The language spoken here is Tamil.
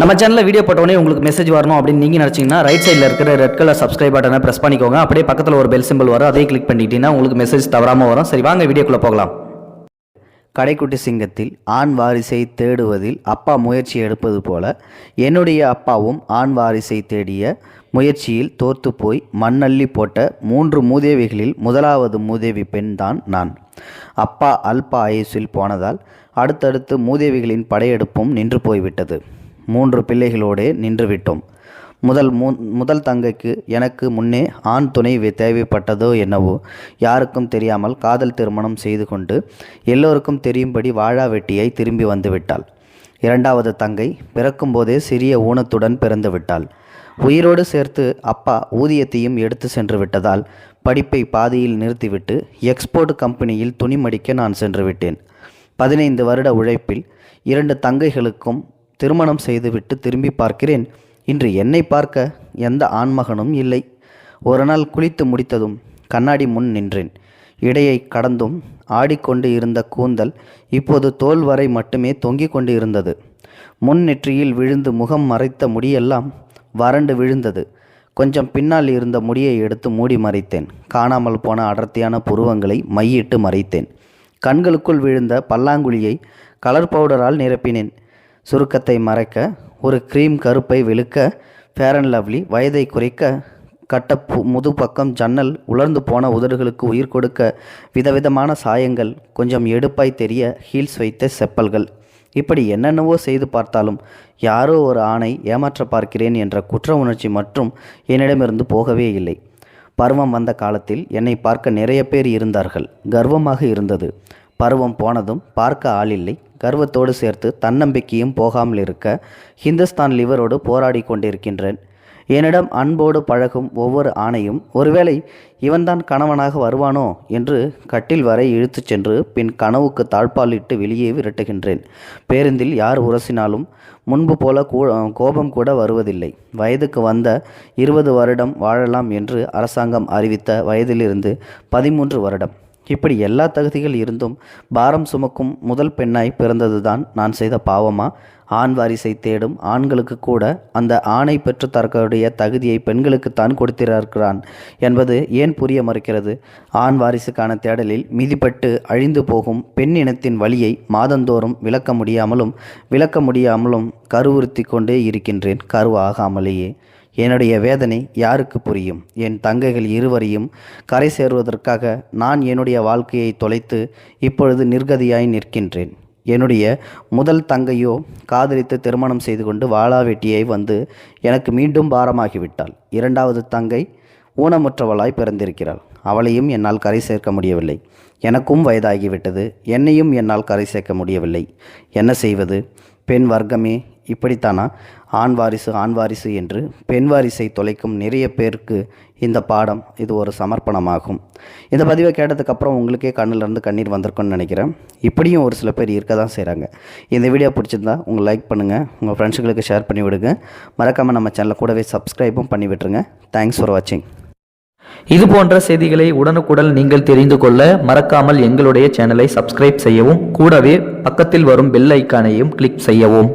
நம்ம சேனலில் வீடியோ போட்டோடனே உங்களுக்கு மெசேஜ் வரணும் அப்படின்னு நீங்கள் நினச்சிங்கன்னா ரைட் சைடில் இருக்கிற ரெட் கலர் சப்ஸ்கிரைப் பட்டனை ப்ரெஸ் பண்ணிக்கோங்க. அப்படியே பக்கத்தில் ஒரு பெல் சிம்பிள் வரும். அதே கிளிக் பண்ணிட்டீங்கன்னா உங்களுக்கு மெசேஜ் தவறாமல் வரும். சரி வாங்க வீடியோக்குள்ளே போகலாம். கடைக்குட்டி சிங்கத்தில் ஆண் வாரிசை தேடுவதில் அப்பா முயற்சி எடுப்பது போல என்னுடைய அப்பாவும் ஆண் வாரிசை தேடிய முயற்சியில் தோர்த்து போய் மண்ணள்ளி போட்ட மூன்று மூதேவிகளில் முதலாவது மூதேவி பெண் தான் நான். அப்பா அல்ப ஆயுசில் போனதால் அடுத்தடுத்து மூதேவிகளின் படையெடுப்பும் நின்று போய்விட்டது. மூன்று பிள்ளைகளோடே நின்றுவிட்டோம். முதல் மூ முதல் தங்கைக்கு எனக்கு முன்னே ஆண் துணை வே- தேவைப்பட்டதோ என்னவோ யாருக்கும் தெரியாமல் காதல் திருமணம் செய்து கொண்டு எல்லோருக்கும் தெரியும்படி வாழா வெட்டியை திரும்பி வந்துவிட்டாள். இரண்டாவது தங்கை பிறக்கும்போதே சிறிய ஊனத்துடன் பிறந்து விட்டாள். உயிரோடு சேர்த்து அப்பா ஊதியத்தையும் எடுத்து சென்று விட்டதால் படிப்பை பாதியில் நிறுத்திவிட்டு எக்ஸ்போர்ட் கம்பெனியில் துணி மடிக்க நான் சென்று விட்டேன். பதினைந்து வருட உழைப்பில் இரண்டு தங்கைகளுக்கும் திருமணம் செய்துவிட்டு திரும்பி பார்க்கிறேன். இன்று என்னை பார்க்க எந்த ஆண்மகனும் இல்லை. ஒரு நாள் குளித்து முடித்ததும் கண்ணாடி முன் நின்றேன். இடையை கடந்தும் ஆடிக்கொண்டு இருந்த கூந்தல் இப்போது தோல் வரை மட்டுமே தொங்கிக் கொண்டு இருந்தது. முன் நெற்றியில் விழுந்து முகம் மறைத்த முடியெல்லாம் வறண்டு விழுந்தது. கொஞ்சம் பின்னால் இருந்த முடியை எடுத்து மூடி மறைத்தேன். காணாமல் போன அடர்த்தியான புருவங்களை மையிட்டு மறைத்தேன். கண்களுக்குள் விழுந்த பல்லாங்குழியை கலர் பவுடரால் நிரப்பினேன். சுருக்கத்தை மறைக்க ஒரு க்ரீம் கருப்பை வெளுக்க ஃபேர் அண்ட் லவ்லி வயதை குறைக்க கட்ட பு- முது பக்கம் ஜன்னல் உலர்ந்து போன உதடுகளுக்கு உயிர் கொடுக்க விதவிதமான சாயங்கள் கொஞ்சம் எடுப்பாய் தெரிய ஹீல்ஸ் வைத்த செப்பல்கள். இப்படி என்னென்னவோ செய்து பார்த்தாலும் யாரோ ஒரு ஆணை ஏமாற்ற பார்க்கிறேன் என்ற குற்ற உணர்ச்சி மற்றும் என்னிடமிருந்து போகவே இல்லை. பருவம் வந்த காலத்தில் என்னை பார்க்க நிறைய பேர் இருந்தார்கள். கர்வமாக இருந்தது. பருவம் போனதும் பார்க்க ஆளில்லை. கர்வத்தோடு சேர்த்து தன்னம்பிக்கையும் போகாமல் இருக்க ஹிந்துஸ்தான் லிவரோடு போராடி கொண்டிருக்கின்றேன். என்னிடம் அன்போடு பழகும் ஒவ்வொரு ஆணையும் ஒருவேளை இவன்தான் கணவனாக வருவானோ என்று கட்டில் வரை இழுத்துச் சென்று பின் கனவுக்கு தாழ்பாலிட்டு வெளியே விரட்டுகின்றேன். பேருந்தில் யார் உரசினாலும் முன்பு போல கூ கோபம் கூட வருவதில்லை. வயதுக்கு வந்த இருபது வருடம் வாழலாம் என்று அரசாங்கம் அறிவித்த வயதிலிருந்து பதிமூன்று வருடம். இப்படி எல்லா தகுதிகள் இருந்தும் பாரம் சுமக்கும் முதல் பெண்ணாய் பிறந்ததுதான் நான் செய்த பாவமா? ஆண் வாரிசை தேடும் ஆண்களுக்கு கூட அந்த ஆணை பெற்று தரக்கூடிய தகுதியை பெண்களுக்குத்தான் கொடுத்திருக்கிறான் என்பது ஏன் புரிய மறுக்கிறது? ஆண் வாரிசுக்கான தேடலில் மிதிப்பட்டு அழிந்து போகும் பெண் இனத்தின் வழியை மாதந்தோறும் விளக்க முடியாமலும் விளக்க முடியாமலும் கருவுறுத்தி கொண்டே இருக்கின்றேன். கருவாகாமலேயே. என்னுடைய வேதனை யாருக்கு புரியும்? என் தங்கைகள் இருவரையும் கரை சேருவதற்காக நான் என்னுடைய வாழ்க்கையை தொலைத்து இப்பொழுது நிர்கதியாய் நிற்கின்றேன். என்னுடைய முதல் தங்கையோ காதலித்து திருமணம் செய்து கொண்டு வாளாவெட்டியை வந்து எனக்கு மீண்டும் பாரமாகிவிட்டாள். இரண்டாவது தங்கை ஊனமுற்றவளாய் பிறந்திருக்கிறாள். அவளையும் என்னால் கரை சேர்க்க முடியவில்லை. எனக்கும் வயதாகிவிட்டது. என்னையும் என்னால் கரை சேர்க்க முடியவில்லை. என்ன செய்வது? பெண் வர்க்கமே இப்படித்தானா? ஆண் வாரிசு ஆண் வாரிசு என்று பெண் வாரிசை தொலைக்கும் நிறைய பேருக்கு இந்த பாடம் இது ஒரு சமர்ப்பணமாகும். இந்த பதிவை கேட்டதுக்கப்புறம் உங்களுக்கே கண்ணிலேருந்து கண்ணீர் வந்திருக்கும்னு நினைக்கிறேன். இப்படியும் ஒரு சில பேர் இருக்க தான் செய்கிறாங்க இந்த வீடியோ பிடிச்சிருந்தா உங்கள் லைக் பண்ணுங்கள் உங்கள் ஃப்ரெண்ட்ஸுங்களுக்கு ஷேர் பண்ணி விடுங்க. மறக்காமல் நம்ம சேனலை கூடவே சப்ஸ்கிரைபும் பண்ணி விட்டுருங்க. தேங்க்ஸ் ஃபார் வாட்சிங் இது போன்ற செய்திகளை உடனுக்குடன் நீங்கள் தெரிந்து கொள்ள மறக்காமல் எங்களுடைய சேனலை சப்ஸ்கிரைப் செய்யவும் கூடவே பக்கத்தில் வரும் பெல் ஐக்கானையும் கிளிக் செய்யவும்.